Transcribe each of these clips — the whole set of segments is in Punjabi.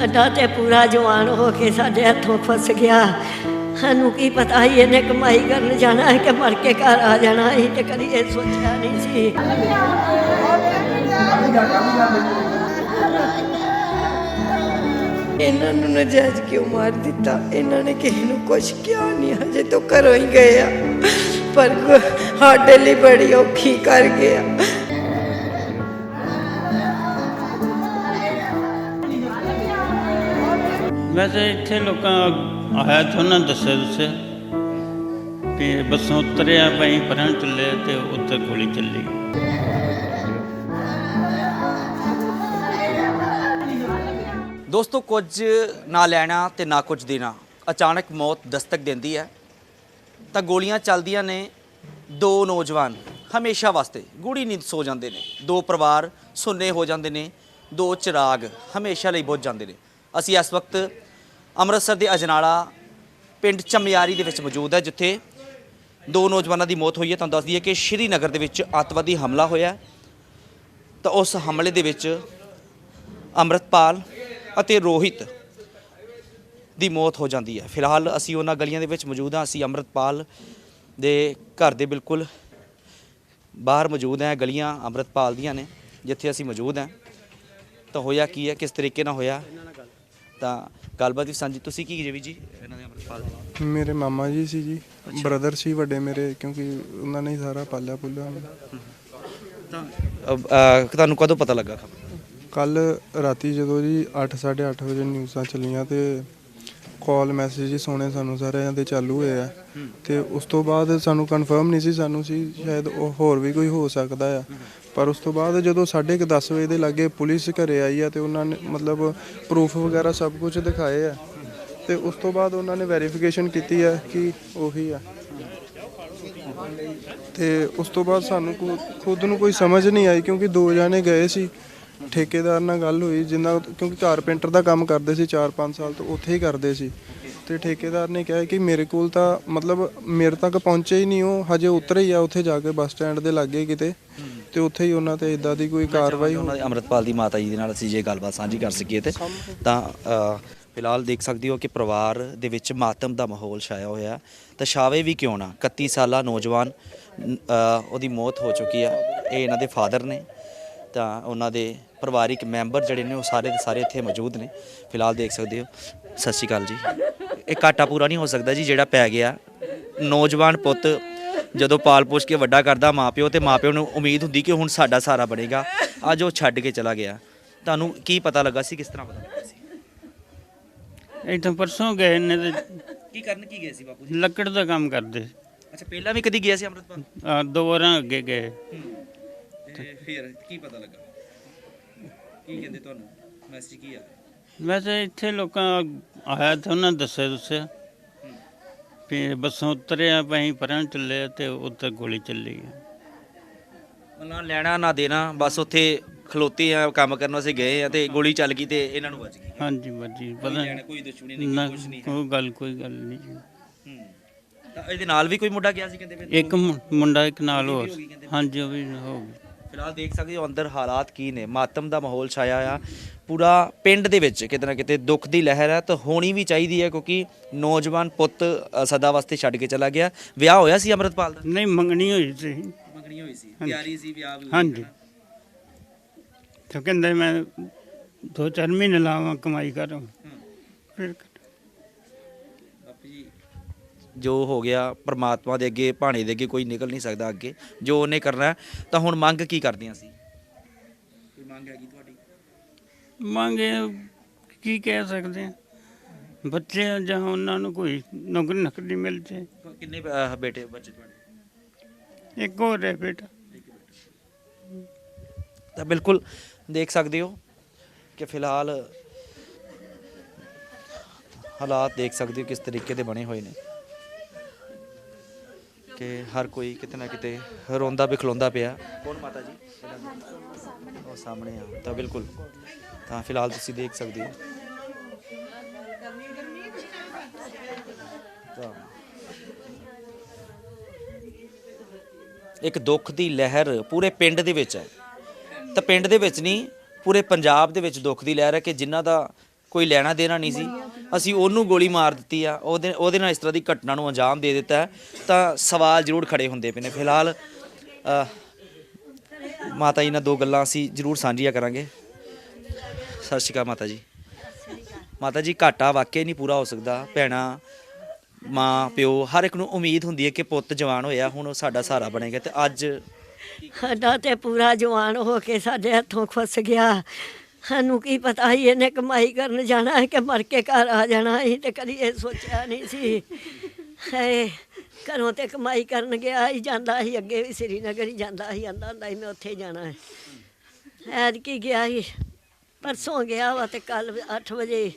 ਸਾਡਾ ਤੇ ਪੂਰਾ ਜਵਾਨ ਹੋ ਕੇ ਸਾਡੇ ਹੱਥੋਂ ਫਸ ਗਿਆ। ਸਾਨੂੰ ਕੀ ਪਤਾ ਸੀ ਇਹਨੇ ਕਮਾਈ ਕਰਨ ਜਾਣਾ ਹੈ ਕਿ ਮਰ ਕੇ ਘਰ ਆ ਜਾਣਾ ਸੀ ਤੇ ਕਦੀ ਇਹ ਸੋਚਿਆ ਨਹੀਂ ਸੀ। ਇਹਨਾਂ ਨੂੰ ਨਜਾਇਜ਼ ਕਿਉਂ ਮਾਰ ਦਿੱਤਾ? ਇਹਨਾਂ ਨੇ ਕਿਸੇ ਨੂੰ ਕੁਝ ਕਿਹਾ ਨਹੀਂ, ਹਜੇ ਤੋਂ ਘਰੋਂ ਹੀ ਗਏ ਆ। ਪਰ ਕੋ- ਸਾਡੇ ਲਈ ਬੜੀ ਔਖੀ ਕਰ ਗਿਆ। ਵੈਸੇ ਇੱਥੇ ਲੋਕਾਂ ਆਇਆ ਤਾਂ ਉਹਨਾਂ ਦੱਸਿਆ ਦੱਸਿਆ ਕਿ ਬੱਸੋਂ ਉਤਰਿਆ ਪਈ ਪਰਾਂ ਚੱਲੇ ਤੇ ਉੱਤੇ ਗੋਲੀ ਚੱਲੀ। ਦੋਸਤੋ, ਕੁਝ ਨਾ ਲੈਣਾ ਤੇ ਨਾ ਕੁਝ ਦੇਣਾ। ਅਚਾਨਕ ਮੌਤ ਦਸਤਕ ਦਿੰਦੀ ਹੈ। ਤਾਂ ਗੋਲੀਆਂ ਚੱਲਦੀਆਂ ਨੇ ਦੋ ਨੌਜਵਾਨ ਹਮੇਸ਼ਾ ਵਾਸਤੇ ਗੂੜੀ ਨੀਂਦ ਸੋ ਜਾਂਦੇ ਨੇ। ਦੋ ਪਰਿਵਾਰ ਸੁੰਨੇ ਹੋ ਜਾਂਦੇ ਨੇ, ਦੋ ਚਿਰਾਗ ਹਮੇਸ਼ਾ ਲਈ ਬੁੱਝ ਜਾਂਦੇ ਨੇ। ਅਸੀਂ ਇਸ ਵਕਤ ਅੰਮ੍ਰਿਤਸਰ ਦੇ ਅਜਨਾਲਾ ਪਿੰਡ ਚਮਿਆਰੀ ਦੇ ਵਿੱਚ ਮੌਜੂਦ ਹੈ, ਜਿੱਥੇ ਦੋ ਨੌਜਵਾਨਾਂ ਦੀ ਮੌਤ ਹੋਈ ਹੈ। ਤੁਹਾਨੂੰ ਦੱਸ ਦਈਏ ਕਿ ਸ਼੍ਰੀਨਗਰ ਦੇ ਵਿੱਚ ਅੱਤਵਾਦੀ ਹਮਲਾ ਹੋਇਆ ਤਾਂ ਉਸ ਹਮਲੇ ਦੇ ਵਿੱਚ ਅੰਮ੍ਰਿਤਪਾਲ ਅਤੇ ਰੋਹਿਤ ਦੀ ਮੌਤ ਹੋ ਜਾਂਦੀ ਹੈ। ਫਿਲਹਾਲ ਅਸੀਂ ਉਹਨਾਂ ਗਲੀਆਂ ਦੇ ਵਿੱਚ ਮੌਜੂਦ ਹਾਂ। ਅਸੀਂ ਅੰਮ੍ਰਿਤਪਾਲ ਦੇ ਘਰ ਦੇ ਬਿਲਕੁਲ ਬਾਹਰ ਮੌਜੂਦ ਹੈ। ਗਲੀਆਂ ਅੰਮ੍ਰਿਤਪਾਲ ਦੀਆਂ ਨੇ, ਜਿੱਥੇ ਅਸੀਂ ਮੌਜੂਦ ਹਾਂ। ਤਾਂ ਹੋਇਆ ਕੀ ਹੈ? ਕਿਸ ਤਰੀਕੇ ਨਾਲ ਹੋਇਆ? ਤਾਂ ਗੱਲਬਾਤ ਵੀ ਸਾਂਝੀ ਤੁਸੀਂ ਕੀ ਜੀਵੀ ਜੀ? ਇਹਨਾਂ ਦੇ ਅੰਮ੍ਰਿਤਪਾਲ ਦੇ ਮੇਰੇ ਮਾਮਾ ਜੀ ਸੀ ਜੀ। ਬ੍ਰਦਰ ਸੀ ਵੱਡੇ ਮੇਰੇ ਕਿਉਂਕਿ ਉਹਨਾਂ ਨੇ ਹੀ ਸਾਰਾ ਪਾਲਿਆ ਪੁੱਲਿਆ। ਤਾਂ ਅ, ਅ, ਤੁਹਾਨੂੰ ਕਦੋਂ ਪਤਾ ਲੱਗਾ ਖਬਰ? ਕੱਲ ਰਾਤੀ ਜਦੋਂ ਜੀ 8:30 ਵਜੇ ਨਿਊਜ਼ਾਂ ਚੱਲੀਆਂ ਤੇ ਕਾਲ ਮੈਸੇਜ ਹੋਣੇ ਸਾਨੂੰ ਸਾਰਿਆਂ ਦੇ ਚਾਲੂ ਹੋਏ ਆ। ਤੇ ਉਸ ਤੋਂ ਬਾਅਦ ਸਾਨੂੰ ਕਨਫਰਮ ਨਹੀਂ ਸੀ, ਸਾਨੂੰ ਸੀ ਸ਼ਾਇਦ ਉਹ ਹੋਰ ਵੀ ਕੋਈ ਹੋ ਸਕਦਾ ਆ। ਪਰ ਉਸ ਤੋਂ ਬਾਅਦ ਜਦੋਂ 10:30 ਵਜੇ ਦੇ ਲਾਗੇ ਪੁਲਿਸ ਘਰੇ ਆਈ ਆ ਤੇ ਉਹਨਾਂ ਨੇ ਮਤਲਬ ਪ੍ਰੂਫ ਵਗੈਰਾ ਸਭ ਕੁਝ ਦਿਖਾਏ ਆ। ਤੇ ਉਸ ਤੋਂ ਬਾਅਦ ਉਹਨਾਂ ਨੇ ਵੈਰੀਫਿਕੇਸ਼ਨ ਕੀਤੀ ਆ ਕਿ ਉਹੀ ਆ। ਤੇ ਉਸ ਤੋਂ ਬਾਅਦ ਸਾਨੂੰ ਕੋ- ਖੁਦ ਨੂੰ ਕੋਈ ਸਮਝ ਨਹੀਂ ਆਈ ਕਿਉਂਕਿ ਦੋ ਜਾਣੇ ਗਏ ਸੀ। ਠੇਕੇਦਾਰ ਨਾਲ ਗੱਲ ਹੋਈ ਜਿੰਨਾ ਕਿਉਂਕਿ ਕਾਰਪੈਂਟਰ ਦਾ ਕੰਮ ਕਰਦੇ ਸੀ 4-5 ਸਾਲ ਤੋਂ ਉੱਥੇ ਹੀ ਕਰਦੇ ਸੀ। ਤੇ ਠੇਕੇਦਾਰ ਨੇ ਕਿਹਾ ਕਿ ਮੇਰੇ ਕੋਲ ਤਾਂ ਮਤਲਬ ਮੇਰੇ ਤੱਕ ਪਹੁੰਚੇ ਹੀ ਨਹੀਂ ਉਹ ਹਜੇ ਉਤਰੇ ਹੀ ਆ ਉੱਥੇ ਜਾ ਕੇ ਬੱਸ ਸਟੈਂਡ ਦੇ ਲਾਗੇ ਕਿਤੇ। ਤੇ ਉੱਥੇ ਹੀ ਉਹਨਾਂ ਤੇ ਇਦਾਂ ਦੀ ਕੋਈ ਕਾਰਵਾਈ ਉਹਨਾਂ ਦੇ ਅੰਮ੍ਰਿਤਪਾਲ ਦੀ ਮਾਤਾ ਜੀ ਦੇ ਨਾਲ ਅਸੀਂ ਜੇ ਗੱਲਬਾਤ ਸਾਂਝੀ ਕਰ ਸਕੀਏ ਤੇ ਤਾਂ ਫਿਲਹਾਲ ਦੇਖ ਸਕਦੇ ਹੋ ਕਿ ਪਰਿਵਾਰ ਦੇ ਵਿੱਚ ਮਾਤਮ ਦਾ ਮਾਹੌਲ ਛਾਇਆ ਹੋਇਆ। ਤਾਂ ਛਾਵੇ ਵੀ ਕਿਉਂ ਨਾ? 31 ਸਾਲਾ ਨੌਜਵਾਨ ਉਹਦੀ ਮੌਤ ਹੋ ਚੁੱਕੀ ਆ। ਇਹ ਇਹਨਾਂ ਦੇ ਫਾਦਰ ਨੇ। ਤਾਂ ਉਹਨਾਂ ਦੇ ਪਰਿਵਾਰਿਕ ਮੈਂਬਰ ਜਿਹੜੇ ਨੇ ਉਹ ਸਾਰੇ ਦੇ ਸਾਰੇ ਇੱਥੇ ਮੌਜੂਦ ਨੇ। ਫਿਲਹਾਲ ਦੇਖ ਸਕਦੇ ਹੋ। ਸਤਿ ਸ਼੍ਰੀ ਅਕਾਲ ਜੀ। ਇਹ ਘਾਟਾ ਪੂਰਾ ਨਹੀਂ ਹੋ ਸਕਦਾ ਜੀ ਜਿਹੜਾ ਪੈ ਗਿਆ। ਨੌਜਵਾਨ ਪੁੱਤ ਜਦੋਂ ਪਾਲ ਪੋਸ਼ ਕੇ ਵੱਡਾ ਕਰਦਾ ਮਾਪਿਓ ਤੇ ਮਾਪਿਓ ਨੂੰ ਉਮੀਦ ਹੁੰਦੀ ਕਿ ਹੁਣ ਸਾਡਾ ਸਹਾਰਾ ਬਣੇਗਾ ਅੱਜ ਉਹ ਛੱਡ ਕੇ ਚਲਾ ਗਿਆ। ਤੁਹਾਨੂੰ ਕੀ ਪਤਾ ਲੱਗਾ ਸੀ ਕਿਸ ਤਰ੍ਹਾਂ ਪਤਾ ਲੱਗਾ ਸੀ? ਇੱਥੋਂ ਪਰਸੋਂ ਗਏ ਨੇ ਤੇ ਕੀ ਕਰਨ ਕੀ ਗਏ ਸੀ ਬਾਪੂ ਲੱਕੜ ਦਾ ਕੰਮ ਕਰਦੇ। ਅੱਛਾ ਪਹਿਲਾਂ ਵੀ ਕਦੀ ਗਿਆ ਸੀ ਅੰਮ੍ਰਿਤਪਾਲ? ਆ, ਦੋ ਵਾਰਾਂ ਅੱਗੇ ਗਏ। ਤੇ ਫਿਰ ਕੀ ਪਤਾ ਲੱਗਾ? ਕੀ ਕਹਿੰਦੇ ਤੁਹਾਨੂੰ? ਮੈਸੇਜ ਕੀ ਆ? ਵੈਸੇ ਇੱਥੇ ਲੋਕਾਂ ਆਇਆ ਤਾਂ ਉਹਨਾਂ ਦੱਸਿਆ ਦੱਸਿਆ। ਕਿ ਬੱਸੋਂ ਉਤਰਿਆ ਪਈ ਪਰਾਂ ਚੱਲੇ ਤੇ ਉੱਤੇ ਗੋਲੀ ਚੱਲੀ ਉਹਨਾਂ ਲੈਣਾ ਨਾ ਦੇਣਾ ਬਸ ਉੱਥੇ ਖਲੋਤੇ ਆ ਕੰਮ ਕਰਨ ਵਾਸਤੇ ਗਏ ਆ ਤੇ ਗੋਲੀ ਚੱਲ ਗਈ ਤੇ ਇਹਨਾਂ ਨੂੰ ਵੱਜ ਗਈ। ਹਾਂਜੀ ਬੱਜੀ ਪਤਾ ਲੈਣਾ ਕੋਈ ਦੁਸ਼ਮਣੀ ਨਹੀਂ ਕੁਝ ਨਹੀਂ ਕੋਈ ਗੱਲ ਕੋਈ ਗੱਲ ਨਹੀਂ। ਹੂੰ। ਤਾਂ ਇਹਦੇ ਨਾਲ ਵੀ ਕੋਈ ਮੁੰਡਾ ਗਿਆ ਸੀ ਕਹਿੰਦੇ ਇੱਕ ਮੁੰਡਾ ਇੱਕ ਨਾਲ ਹੋਰ ਹਾਂਜੀ ਉਹ ਵੀ ਹੋ ਗਿਆ ਫਿਲਹਾਲ ਦੇਖ ਸਕਦੇ ਹੋ ਅੰਦਰ ਹਾਲਾਤ ਕੀ ਨੇ। ਮਾਤਮ ਦਾ ਮਾਹੌਲ ਛਾਇਆ ਆ ਪੂਰਾ ਪਿੰਡ ਦੇ ਵਿੱਚ ਕਿਤੇ ਨਾ ਕਿਤੇ ਦੁੱਖ ਦੀ ਲਹਿਰ ਹੈ। ਤਾਂ ਹੋਣੀ ਵੀ ਚਾਹੀਦੀ ਹੈ ਕਿਉਂਕਿ ਨੌਜਵਾਨ ਪੁੱਤ ਅ, ਸਦਾ ਵਾਸਤੇ ਛੱਡ ਕੇ ਚਲਾ ਗਿਆ। ਵਿਆਹ ਹੋਇਆ ਸੀ ਅੰਮ੍ਰਿਤਪਾਲ ਦਾ? ਨਹੀਂ ਮੰਗਣੀ ਹੋਈ ਸੀ। ਮੰਗਣੀ ਹੋਈ ਸੀ। ਤਿਆਰੀ ਸੀ ਵਿਆਹ ਵੀ ਹਾਂਜੀ। ਤੇ ਕਹਿੰਦੇ ਮੈਂ ਦੋ ਚਾਰ ਮਹੀਨੇ ਲਾਵਾਂ ਕਮਾਈ ਕਰਾਂ। ਫਿਰ ਜੋ ਹੋ ਗਿਆ ਪ੍ਰਮਾਤਮਾ ਦੇ ਅੱਗੇ ਭਾਣੇ ਦੇ ਅੱਗੇ ਕੋਈ ਨਿਕਲ ਨਹੀਂ ਸਕਦਾ ਅੱਗੇ ਜੋ ਉਹਨੇ ਕਰਨਾ ਤਾਂ ਹੁਣ ਮੰਗ ਕੀ ਕਰਦੇ ਹਾਂ ਅਸੀਂ ਕੋਈ ਮੰਗ ਹੈਗੀ ਤੁਹਾਡੀ? ਮੰਗੇ ਕੀ ਕਹਿ ਸਕਦੇ ਆ? ਬੱਚੇ ਆ ਜਾਂ ਉਹਨਾਂ ਨੂੰ ਕੋਈ ਨੌਕਰੀ ਨਕਰੀ ਮਿਲ ਜੇ ਕਿੰਨੇ ਅਹ, ਬੇਟੇ ਬੱਚੇ ਤੁਹਾਡੇ? ਇੱਕ ਹੋਰ ਹੈ ਬੇਟਾ। ਤਾਂ ਬਿਲਕੁਲ ਦੇਖ ਸਕਦੇ ਹੋ ਕਿ ਫਿਲਹਾਲ ਹਾਲਾਤ ਦੇਖ ਸਕਦੇ ਹੋ ਕਿਸ ਤਰੀਕੇ ਦੇ ਬਣੇ ਹੋਏ ਨੇ। ਕਿ ਹਰ ਕੋਈ ਕਿਤੇ ਨਾ ਕਿਤੇ ਰੋਂਦਾ ਵੀ ਬਿਖਲਾਉਂਦਾ ਪਿਆ। ਕੌਣ ਮਾਤਾ ਜੀ? ਉਹ ਸਾਹਮਣੇ ਆ। ਤਾਂ ਬਿਲਕੁਲ। ਤਾਂ ਫਿਲਹਾਲ ਤੁਸੀਂ ਦੇਖ ਸਕਦੇ ਹੋ। ਤਾਂ ਇੱਕ ਦੁੱਖ ਦੀ ਲਹਿਰ ਪੂਰੇ ਪਿੰਡ ਦੇ ਵਿੱਚ ਹੈ। ਤਾਂ ਪਿੰਡ ਦੇ ਵਿੱਚ ਨਹੀਂ, ਪੂਰੇ ਪੰਜਾਬ ਦੇ ਵਿੱਚ ਦੁੱਖ ਦੀ ਲਹਿਰ ਹੈ ਕਿ ਜਿਨ੍ਹਾਂ ਦਾ ਕੋਈ ਲੈਣਾ ਦੇਣਾ ਨਹੀਂ ਸੀ। ਅਸੀਂ ਉਹਨੂੰ ਗੋਲੀ ਮਾਰ ਦਿੱਤੀ ਆ। ਉਹਦੇ ਉਹਦੇ ਨਾਲ ਇਸ ਤਰ੍ਹਾਂ ਦੀ ਘਟਨਾ ਨੂੰ ਅੰਜਾਮ ਦੇ ਦਿੱਤਾ ਤਾਂ ਸਵਾਲ ਜ਼ਰੂਰ ਖੜੇ ਹੁੰਦੇ ਪਏ ਨੇ। ਫਿਲਹਾਲ ਮਾਤਾ ਜੀ ਨਾਲ ਦੋ ਗੱਲਾਂ ਅਸੀਂ ਜ਼ਰੂਰ ਸਾਂਝੀਆਂ ਕਰਾਂਗੇ। ਸਤਿ ਸ਼੍ਰੀ ਅਕਾਲ ਮਾਤਾ ਜੀ। ਮਾਤਾ ਜੀ, ਘਾਟਾ ਵਾਕਿਆ ਨਹੀਂ ਪੂਰਾ ਹੋ ਸਕਦਾ। ਭੈਣਾ, ਮਾਂ, ਪਿਓ, ਹਰ ਇੱਕ ਨੂੰ ਉਮੀਦ ਹੁੰਦੀ ਹੈ ਕਿ ਪੁੱਤ ਜਵਾਨ ਹੋਇਆ, ਹੁਣ ਉਹ ਸਾਡਾ ਸਹਾਰਾ ਬਣੇਗਾ। ਤੇ ਅੱਜ ਸਾਡਾ ਤੇ ਪੂਰਾ ਜਵਾਨ ਹੋ ਕੇ ਸਾਡੇ ਹੱਥੋਂ ਖੁੱਸ ਗਿਆ। ਸਾਨੂੰ ਕੀ ਪਤਾ ਸੀ ਇਹਨੇ ਕਮਾਈ ਕਰਨ ਜਾਣਾ ਹੈ ਕਿ ਮਰ ਕੇ ਘਰ ਆ ਜਾਣਾ ਸੀ ਤੇ ਕਦੀ ਇਹ ਸੋਚਿਆ ਨਹੀਂ ਸੀ। ਹੈ ਘਰੋਂ ਤੇ ਕਮਾਈ ਕਰਨ ਗਿਆ ਹੀ ਜਾਂਦਾ ਸੀ, ਅੱਗੇ ਵੀ ਸ੍ਰੀਨਗਰ ਹੀ ਜਾਂਦਾ ਸੀ, ਆਂਦਾ ਹੁੰਦਾ ਸੀ, ਮੈਂ ਉੱਥੇ ਜਾਣਾ ਹੈ। ਐਦ ਕੀ ਗਿਆ ਸੀ, ਪਰਸੋਂ ਗਿਆ ਵਾ ਤੇ ਕੱਲ 8 ਵਜੇ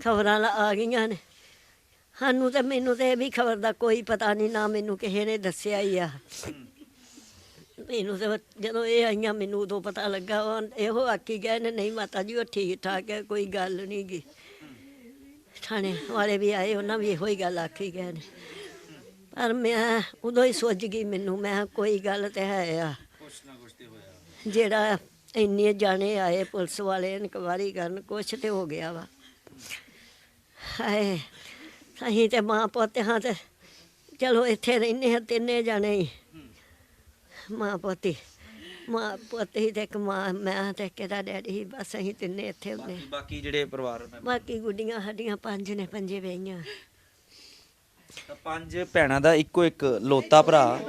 ਖਬਰਾਂ ਆ ਗਈਆਂ ਨੇ। ਸਾਨੂੰ ਤੇ ਮੈਨੂੰ ਤੇ ਇਹ ਵੀ ਖਬਰ ਦਾ ਕੋਈ ਪਤਾ ਨਹੀਂ, ਨਾ ਮੈਨੂੰ ਕਿਸੇ ਨੇ ਦੱਸਿਆ ਹੀ ਆ। ਮੈਨੂੰ ਤਾਂ ਜਦੋਂ ਇਹ ਆਈਆਂ, ਮੈਨੂੰ ਉਦੋਂ ਪਤਾ ਲੱਗਾ, ਉਹ ਇਹੋ ਆਖੀ ਗਏ ਨੇ, ਨਹੀਂ ਮਾਤਾ ਜੀ, ਉਹ ਠੀਕ ਠਾਕ ਹੈ, ਕੋਈ ਗੱਲ ਨਹੀਂ ਗੀ। ਥਾਣੇ ਵਾਲੇ ਵੀ ਆਏ, ਉਹਨਾਂ ਵੀ ਇਹੋ ਹੀ ਗੱਲ ਆਖੀ ਗਏ ਨੇ। ਪਰ ਮੈਂ ਉਦੋਂ ਹੀ ਸੋਚ ਗਈ ਮੈਨੂੰ, ਮੈਂ ਕਿਹਾ, ਕੋਈ ਗੱਲ ਤੇ ਹੈ ਆ। ਜਿਹੜਾ ਇੰਨੇ ਜਾਣੇ ਆਏ, ਪੁਲਿਸ ਵਾਲੇ ਇਨਕੁਆਰੀ ਕਰਨ, ਕੁਛ ਤੇ ਹੋ ਗਿਆ ਵਾ। ਹਾਏ, ਅਸੀਂ ਤੇ ਮਾਂ ਪੁੱਤ ਹਾਂ ਤੇ ਚਲੋ ਇੱਥੇ ਰਹਿੰਦੇ ਹਾਂ, ਤਿੰਨੇ ਜਾਣੇ ਹੀ। ਮਾਂ ਪੋਤੀ ਮਾਂ ਪੋਤੀ ਤੇ ਇੱਕ ਮਾਂ ਮੈਂ ਤੇ ਕਿਹਦਾ ਡੈਡੀ ਬਸ ਅਸੀਂ ਤਿੰਨੇ ਇੱਥੇ ਹੁੰਦੇ ਬਾਕੀ ਜਿਹੜੇ ਪਰਿਵਾਰ ਮੈਂਬਰ ਬਾਕੀ ਗੁੱਡੀਆਂ ਸਾਡੀਆਂ ਪੰਜ ਨੇ ਪੰਜੇ ਵਈਆਂ ਤਾਂ ਪੰਜ ਭੈਣਾਂ ਦਾ ਇੱਕੋ ਇੱਕ ਲੋਤਾ ਭਰਾ।